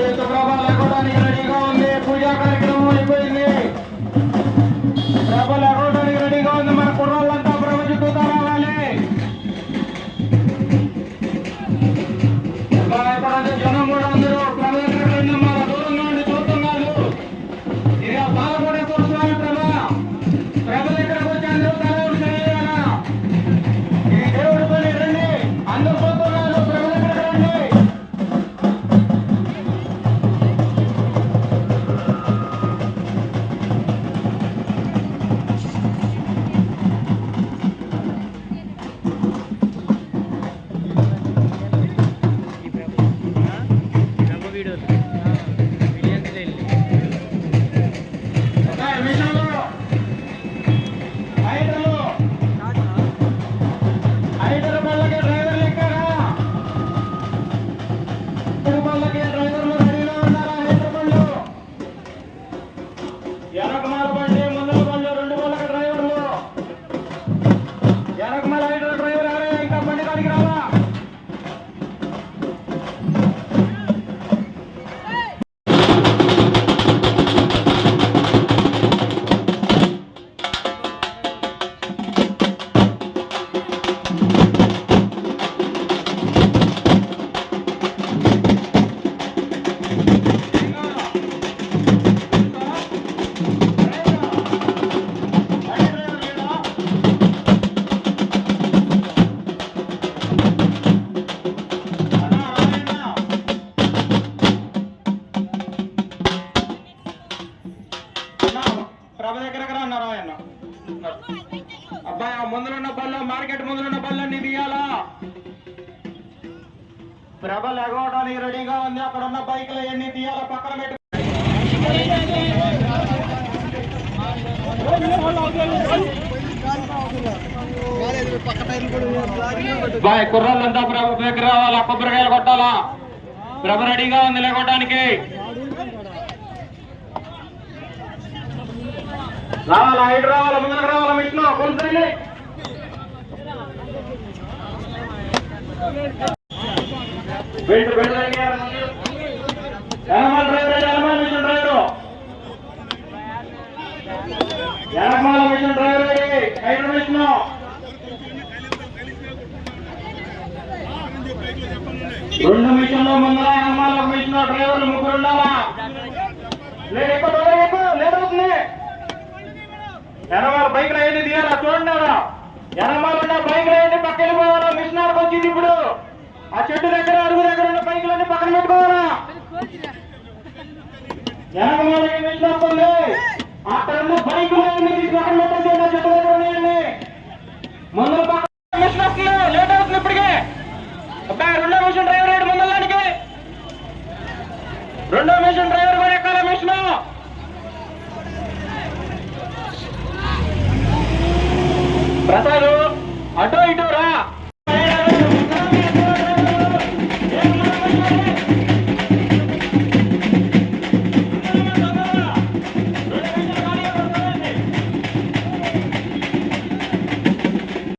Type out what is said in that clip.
రైతు ప్రభ లేకోవడానికి రెడీగా ఉంది ఐదు సభ దగ్గరకు రా అన్నారు ఆయన? అబ్బాయి ఆ ముందులున్న బల్ల మార్కెట్ ముందులున్న బల్లన్నీ తీయాలా ప్రభ లెగవడానికి రెడీగా ఉంది. అక్కడ ఉన్న బైకులు ఎన్ని తీయాలా? పక్కన పెట్టు. బాయ్ కుర్రాళ్ళంతా ప్రభ దగ్గర రావాలా? కొబ్బరికాయలు కొట్టాలా? ప్రభ రెడీగా ఉంది లేకొట్టడానికి రావాలా? ఐదు రావాలా? ముందుకు రావాలా? మిట్లో కొంచెం బెల్ట్ బెల్ట్ ఎనమాల డ్రైవర్ ఎనమాల మిషన్ డ్రైవర్. ఎనమాల మిషన్ డ్రైవర్ ఐదు మిషన్. రెండు మిషన్లు ముందర ఎనమాల మిషన్ డ్రైవర్లు ముగ్గురు ఉండాలా? లేదు ఎక్కువ లేదు ఎక్కువ లేదు అవుతుంది ఎనమాల బైక్ రాయండి తీయాలా? చూడండి ఆడ. ఉన్న బైక్ రాయండి పక్క వెళ్ళిపోవాలా మిషనర్కి వచ్చింది ఇప్పుడు. ఆ చెట్టు దగ్గర అడుగు దగ్గర ఉన్న బైక్లన్నీ పక్కన పెట్టుకోవాలా? ఎనమాలకి మిషన్